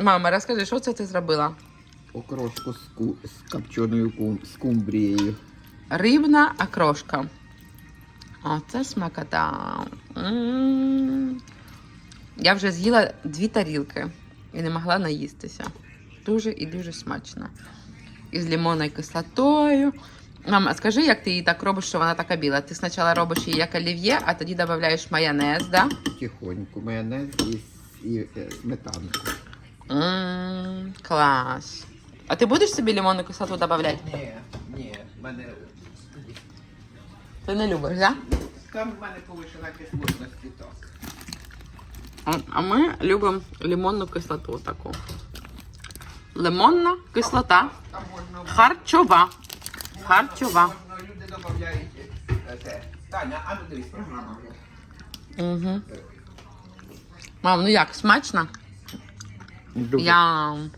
Мама, розкажи, що це ти зробила? Окрошку з, ку... з копченою кум... скумбрією. Рибна окрошка. Оце смакота. М. Я вже з'їла дві тарілки і не могла наїстися. Дуже і дуже смачно. І з лимонною кислотою. Мама, скажи, як ти її так робиш, що вона така біла? Ти спочатку робиш її як олів'є, а тоді додаєш майонез, да? Тихоньку майонез і, і е, сметанку. М, клас. А ти будеш собі лимонну кислоту додавати? Ні, ні, в мене Ти не любиш, да? там в мене повишена кислотності то. А, а ми любимо лимонну кислоту таку. Лимонна кислота. Там можна Харчова. Харчова. Можна, люди додають е. Таня, а ну дивись, програма. Угу. Мам, ну як, смачно? Дуже. Ям.